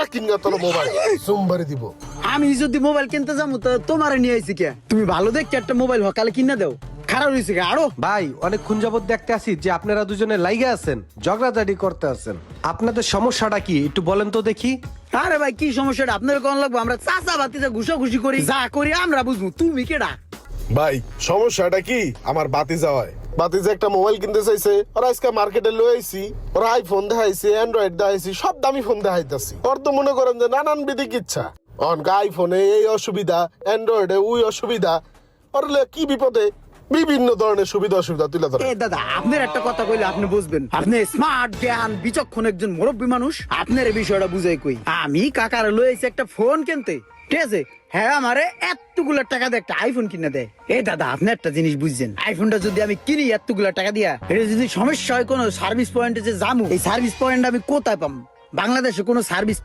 টাকা কিনগা তোর মোবাইল? সোমবারে দিব। আমি যদি মোবাইল কিনতে যাব তো তোমার নিয়ে আইছি কে? তুমি ভালো দেখে একটা মোবাইল সকালে কিনে দাও। খারাপ হয়েছে আরও। ভাই অনেকক্ষণ যাবত দেখতে আসি যে আপনারা দুজনে লাইগে আছেন ঝগড়াঝাড়ি করতে আছেন। আপনাদের সমস্যাটা কি? একটু বলেন তো দেখি। আরে ভাই কি সমস্যাটা? আপনার কোন লাগবে? আমরা চাচা বাতিতে ঘুষাঘুষি করি যা করি আমরা বুঝব। তুমি কেডা? ভাই সমস্যাটা কি? আমার বাতি যাওয়ায় বাতি যে একটা মোবাইল কিনতে চাইছে, ওরা আজকে মার্কেটে লয়ে আইছি, ওরা আইফোন দেখাইছে অ্যান্ড্রয়েড দেখাইছি, সব দামি ফোন দেখাইতেছি। ওর তো মনে করেন যে নানান বিধিক ইচ্ছা। অনকা আইফোনে এই অসুবিধা অ্যান্ড্রয়েডে ওই অসুবিধা। ওর কি বিপদে? বিভিন্ন ধরনের সুবিধা অসুবিধা তুলে ধরে দাদা, আপনার একটা কথা কইলে আপনি বুঝবেন। আপনি স্মার্ট জ্ঞান, বিচক্ষণ একজন মুরব্বী মানুষ, আপনার এই বিষয়টা বুঝাই কই। আমি কাকার লইছি একটা ফোন কিনতে। ঠিক আছে? হ্যাঁ আমারে এতগুলো টাকা দিয়ে একটা আইফোন কিনে দেয়। এ দাদা, আপনি একটা জিনিস বুঝছেন। আইফোনটা যদি আমি কিনি এতগুলো টাকা দিয়া, এটা যদি সমস্যা হয় কোনো সার্ভিস পয়েন্টে যে জামু এই সার্ভিস পয়েন্ট আমি কোথায় পাম? বাংলাদেশে কোনো সার্ভিস